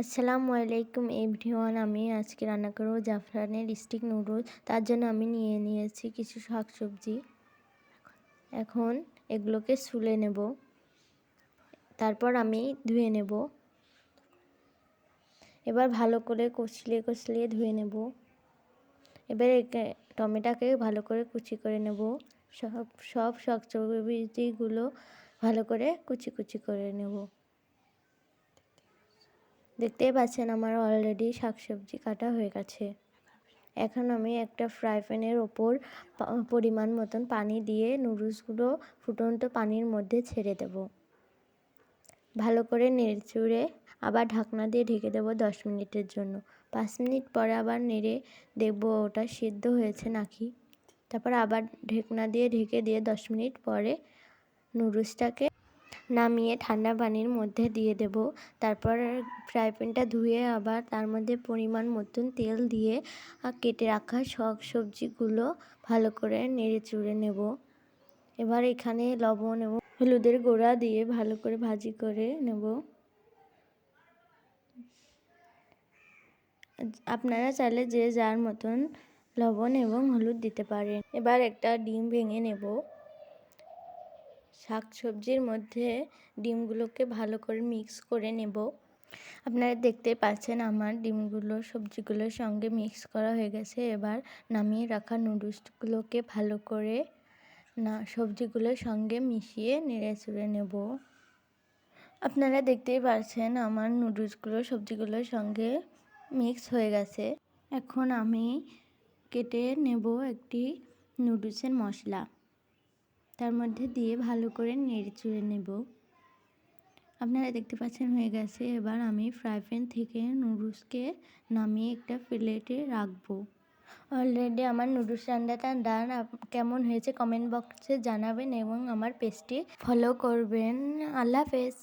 আসসালামু আলাইকুম এভরিওয়ান, আমি আজকে রান্না করব জাফরানের স্টিক নুডলস। তার জন্য আমি নিয়ে নিয়েছি কিছু শাকসবজি। এখন এগুলোকে সুলে নেব। তারপর আমি ধুয়ে নেব। এবার ভালো করে কষলিয়ে কষলিয়ে ধুয়ে নেব। এবার টমেটোকে ভালো করে কুচি করে নেব। সব সব শাকসবজিগুলো ভালো করে কুচি কুচি করে নেব। দেখতেই পাচ্ছেন আমার অলরেডি শাকসবজি কাটা হয়ে গেছে। এখন আমি একটা ফ্রাই প্যানের ওপর পরিমাণ মতন পানি দিয়ে নুডলসগুলো ফুটন্ত পানির মধ্যে ছেড়ে দেব। ভালো করে নেড়ে চুড়ে আবার ঢাকনা দিয়ে ঢেকে দেবো দশ মিনিটের জন্য। পাঁচ মিনিট পরে আবার নেড়ে দেখব ওটা সিদ্ধ হয়েছে নাকি। তারপর আবার ঢেকনা দিয়ে ঢেকে দিয়ে দশ মিনিট পরে নুডলসটাকে নামিয়ে ঠান্ডা পানির মধ্যে দিয়ে দেব। তারপর ফ্রাই প্যানটা ধুয়ে আবার তার মধ্যে পরিমাণ মতন তেল দিয়ে কেটে রাখা সব সবজিগুলো ভালো করে নেড়ে চুড়ে নেব। এবার এখানে লবণ এবং হলুদের গোড়া দিয়ে ভালো করে ভাজি করে নেব। আপনারা চাইলে যে যার মতন লবণ এবং হলুদ দিতে পারেন। এবার একটা ডিম ভেঙে নেব। শাক সবজির মধ্যে ডিমগুলোকে ভালো করে মিক্স করে নেব। আপনারা দেখতে পাচ্ছেন আমার ডিমগুলো, সবজিগুলোর সঙ্গে মিক্স করা হয়ে গেছে। এবার নামিয়ে রাখা নুডলসগুলোকে ভালো করে না, সবজিগুলোর সঙ্গে মিশিয়ে নেড়ে চড়ে নেব। আপনারা দেখতেই পাচ্ছেন আমার নুডলসগুলো, সবজিগুলোর সঙ্গে মিক্স হয়ে গেছে। এখন আমি কেটে নেব একটি নুডলসের মশলা। তার মধ্যে দিয়ে ভালো করে নেড়ে চুড়ে নেব। আপনারা দেখতে পাচ্ছেন হয়ে গেছে। এবার আমি ফ্রাই প্যান থেকে নুডলসকে নামিয়ে একটা প্লেটে রাখব। অলরেডি আমার নুডলস রান্নাটা ডান। কেমন হয়েছে কমেন্ট বক্সে জানাবেন এবং আমার পেজটি ফলো করবেন। আল্লাহ হাফেজ।